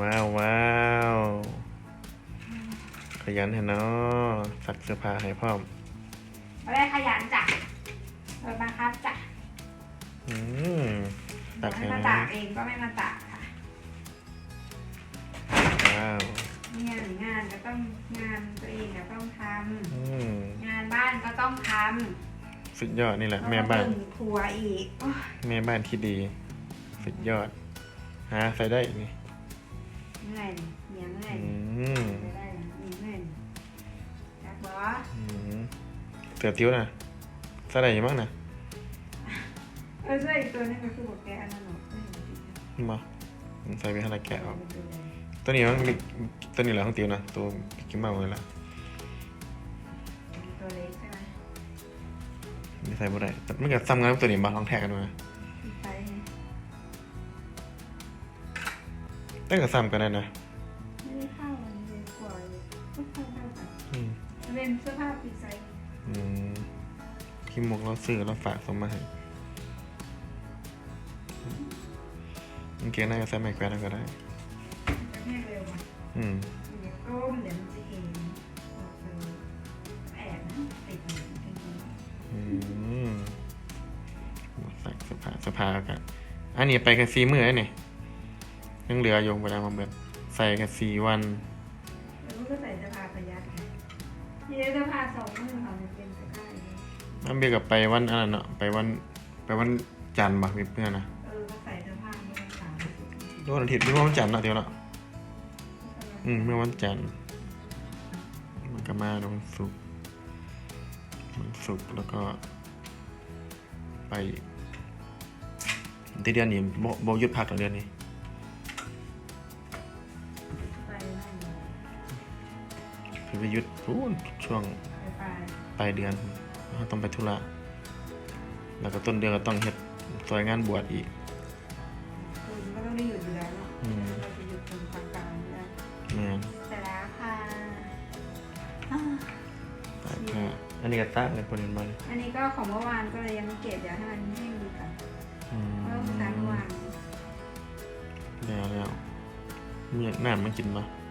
ว้าวว้าวขยันเห็นเนาะสักเสื้อผ้าให้พร้อมไม่ได้ขยันจ้ะโดยบังคับจ้ะอืมตักให้ให้มานะตากเองก็ไม่มาตากค่ะว้าวเนี่ยงานก็ต้องงานตัวเองก็ต้องทอืมำงานบ้านก็ต้องทสุดยอดนี่แหำละ แม่บ้านแล้วก็เบิ่งครัวอีกโอ๊ยแม่บ้านที่ดี สุดยอดหาใส่ได้นี่เห นื่อยเหนียวเหนื่อยอืมไม่ได้มีเหนื่อยอยากบอกอืมเสือติ้วนะใส่ได้อยังบ้างนะเออใช่อีกตัวนึงก็คือบอกแกอันนั้นหรอกไม่เห็นจริงๆมาใส่ไปให้ละแกะออกเป็นตัวใหญ่ตัวนี้มันมีตัวนี้แหละของติ้วนะตัวพิกกี้เมาส์เลยล่ะตัวเล็กใช่ไหมไม่ใส่บ่ได้แต่มันก็ซ้ำงานกับตัวนี้บ้างลองแท็กกันดูนะ แต่ก็ซ้ำกันได้นะไม่ได้เข้ามันเลยกว่าเลยก็เข้าเข้ากันอืมมันเป็นเสื้อผ้าปีกไซส์อืมพี่มุกเราซื้อเราฝากส่งมาให้มันเกียน่าจะใส่ไมโครแล้วก็ได้ จะแห้งเร็วอะอืม เดี๋ยวก้มเดี๋ยวมันจะเองออกเลยแอบนะติดเหมือนกันนี้อืมใส่เสื้อผ้าเสื้อผ้ากันอันนี้ไปกันสี่มื้อแล้วนี่ยั งเหลืออยู่เวลามาเบิดใส่กันสี่วันแล้วก็ใส่เสื้อผ้าประหยัดไงที่ได้เสื้อผ้าสองมือค่ะมันเป็นเสื้อผ้าอย่างนี้น้ำเบียกับไปวันอันนั้นเนาะไปวันไปวันจันทร์บ่มีเพื่อนนะเออก็ใส่เสื้อผ้าไม่ต้องสามสิบโดนอาทิตย์ไม่ว่าวันจันทร์เนาะเดียวเนาะอืมเมื่อวันจันทร์มันก็มาวันศุกร์วันศุกร์แล้วก็ ไปที่เดือนนี้โบโบหยุดพักแล้วเดือนนี้ คือไปหยุดพูนช่วงไปไปปลายเดือนเราต้องไปธุระแล้วก็ต้นเดือนก็ต้องเฮ็ดซอยงานบวชอีกคุณก็ต้องได้หยุดอยู่แล้วเนาะอืมเราจะหยุดเป็นทางการไม่ได้แม่นเสร็จแล้วค่ะตากผ้าอันนี้ก็ตากเลยคนอื่นมาเลยอันนี้ก็ของเมื่อวานก็เลยยังไม่เก็บเดี๋ยวให้มันแห้งดีก่อนอืมเริ่มตามเมื่อวานแล้วแล้วมีน้ำมากินมานี่ค่ะ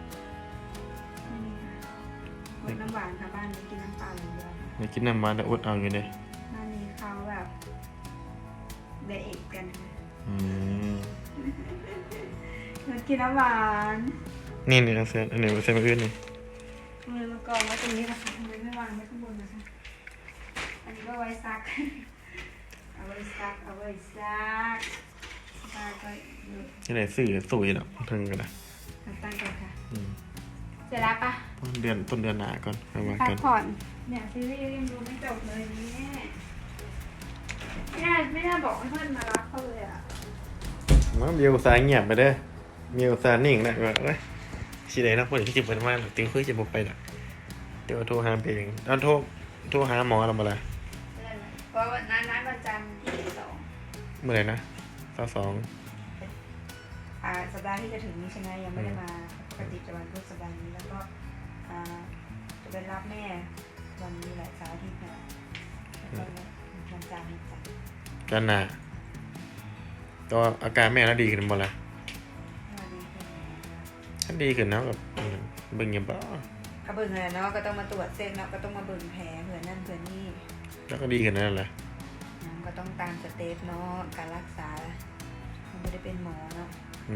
งดน้ำหวานค่ะบ้านนี้กินน้ำเปล่าอย่างเดียวค่ะไม่กินน้ำหวานแต่อดเอาอยู่เด้บ้านนี้เขาแบบเดทกันค่ะอืมงดกินน้ำหวานนี่นี่นะเซนอันนี้เซนมาอื่นนี่มือมากองไว้ตรงนี้นะคะทำไมไม่วางไว้ข้างบนนะคะ อันนี้ก็ไว้ซัก เอาไว้ซัก เอาไว้ซักซักก็อยู่ที่ไหนสื่อสุยเนาะถึงกันนะ ตั้งกันค่ะอืม เสร็จแล้วปะเดือนต้นเดือนหน้าก่อนเอามาพักกันผ่อน เนี่ยซีรีส์ยังดูไม่จบเลยนี่แม่ไม่น่าไม่น่าบอกให้เพื่อนมารับเขาเลยอะมาเบียร์อุตสาห์เงียบไปเด้อเบียร์อุตสาห์นิ่งนะว่าเอ้ยสิได้นักพูดที่จิบเปิดมาหรอกติงคุยจะบ่ไปดอกเดี๋ยวโทรหาเพียงเอาโทรโทรหาหมอเราบ่ล่ะเพราะวันนั้นนัดวันจันทร์ที่สอง เมื่อไหร่นะส สองอ่าสัปดาห์ที่จะถึงนี้ใช่ไหมยังไม่ได้มาปกติจะวันพุธสัปดาห์นี้แล้วก็อ่าจะไปรับแม่วันนี้แหละเสาร์อาทิตย์เนี่ยแล้วก็วันจันทร์จ้ะกันน่ะตัวอาการแม่น่าดีขึ้นบ่ล่ะวันนี้เป็นไงคะถ้าดีขึ้นนะแบบอืมเบิ่งอยังบ่ก็เบิ่งเลยเนาะก็ต้องมาตรวจเส้นเนาะก็ต้องมาเบิ่งแผลเผื่อนั่นเผื่อนี่แล้วก็ดีขึ้นนั่นแหละน้ำก็ต้องตามสเตปเนาะการรักษามันไม่ได้ เป็นหมอเนาะ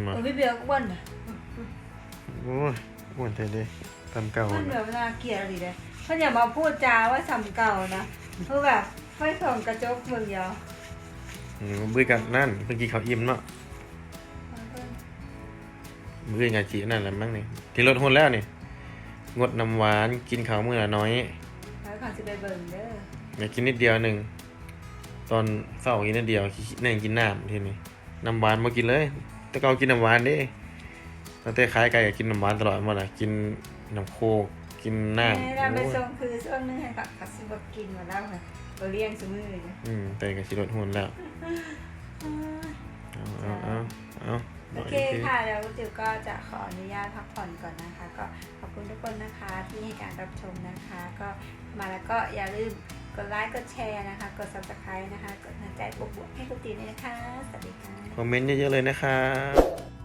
มาเออพี่เบียร์ก็อ้วนอะโอ้ยอ้วนเท่เด้ตามเก่าอ้วนน่ะแบบน่าเกลียดเลยเด้เขาอย่ามาพูดจาว่าสำเก่านะเพราะแบบไม่ส่องกระจกมึงยาวอืมมื้อกันนั่นเมื่อกี้เขาอิ่มเนาะมื้อยาจีนั่นแหละมั้งนี่ที่ลดหุ่นแล้วนี่งดน้ำหวานกินข้าวมื้อละน้อยแล้วก่อนจะไปเบิ่งเด้ออยากกินนิดเดียวหนึงตอนเช้ากินนิดเดียวนั่งกินน้ำทีนี้ น้ำหวานบ่กินเลย แต่เก่ากินน้ำหวานเด้ตั้งแต่ขายไก่ก็กินน้ำหวานตลอดมาล่ะกินน้ำโคกกินน้ำแม่เราไปโอ้ยส่งคือช่วงนึงให้กับคัสบกินมาแล้วค่ะเราเลี้ยงสมือเลยนะอืมแต่ก็สิลดหุ่นแล้วเอาเอาเอาเอาโอเคค่ะแล้วจิ๋วก็จะขออนุญาตพักผ่อนก่อนนะคะ ก็ขอบคุณทุกคนนะคะที่ให้การรับชมนะคะ ก็มาแล้วก็อย่าลืม กดไลค์ กดแชร์นะคะ กด subscribe นะคะ กดหัวใจบวกๆให้กุตีด้วยนะคะ สวัสดีค่ะ คอมเมนต์เยอะๆเลยนะครับ